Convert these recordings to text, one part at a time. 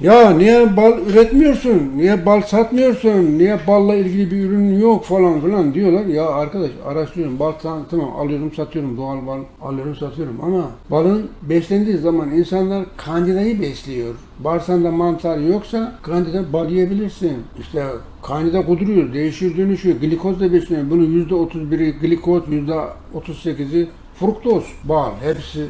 Ya niye bal üretmiyorsun? Niye bal satmıyorsun? Niye balla ilgili bir ürün yok falan filan diyorlar. Ya arkadaş araştırıyorum. Bal tamam, alıyorum satıyorum. Doğal bal alıyorum satıyorum. Ama balın beslendiği zaman insanlar kandidayı besliyor. Bağırsağında mantar yoksa kandida bal yiyebilirsin. İşte kandida kuduruyor, değişiyor, dönüşüyor. Glikoz da besleniyor. Bunun %31'i glikoz, %38'i fruktoz, bal. Hepsi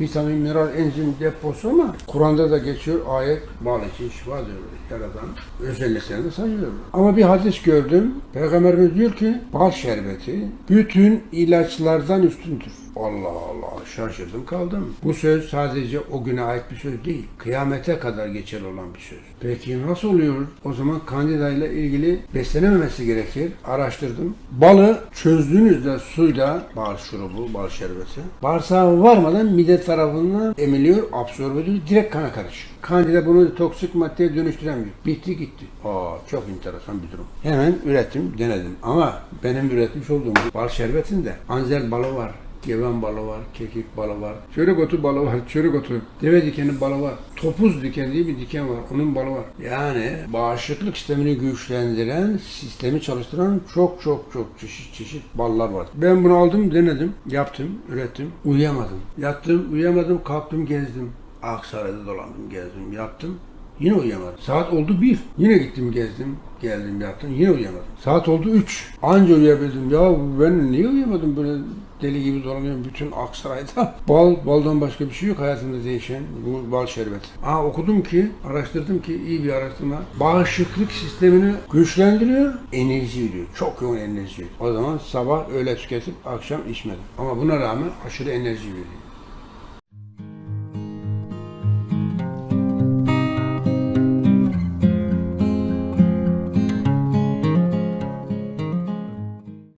vitamin, mineral, enzim deposu ama Kur'an'da da geçiyor ayet bal için şifa diyor yaradan özelliklerini sayıyor. Ama bir hadis gördüm. Peygamberimiz diyor ki bal şerbeti bütün ilaçlardan üstündür. Allah Allah şaşırdım kaldım. Bu söz sadece o güne ait bir söz değil. Kıyamete kadar geçerli olan bir söz. Peki nasıl oluyor? O zaman kandida ile ilgili beslenememesi gerekir. Araştırdım. Balı çözdüğünüzde suyla bal şurubu, bal şerbeti bağırsağa varmadan mide tarafından emiliyor, absorbe ediliyor, direkt kana karışıyor. Kandida bunu toksik maddeye dönüştüremiyor. Bitti gitti. Aa çok enteresan bir durum. Hemen ürettim, denedim. Ama benim üretmiş olduğum bal şerbetinde anzel balı var. Geven balı var, kekik balı var, çörek otu balı var, çörek otu, deve dikeni balı var, topuz diken diye bir diken var, onun balı var. Yani bağışıklık sistemini güçlendiren, sistemi çalıştıran çok çok çok çeşit çeşit ballar var. Ben bunu aldım, denedim, yaptım, ürettim, uyuyamadım. Yattım, uyuyamadım, kalktım, gezdim. Aksaray'da dolandım, gezdim, yattım. Yine uyuyamadım. Saat oldu bir. Yine gittim gezdim. Geldim yattım. Yine uyuyamadım. Saat oldu üç. Anca uyuyabildim. Ya ben niye uyuyamadım böyle deli gibi dolanıyorum bütün Aksaray'da. Bal, baldan başka bir şey yok hayatımda değişen. Bu bal şerbeti. Aa okudum ki, araştırdım ki iyi bir araştırma. Bağışıklık sistemini güçlendiriyor, enerji veriyor. Çok yoğun enerji veriyor. O zaman sabah öğle tüketip akşam içmedim. Ama buna rağmen aşırı enerji veriyor.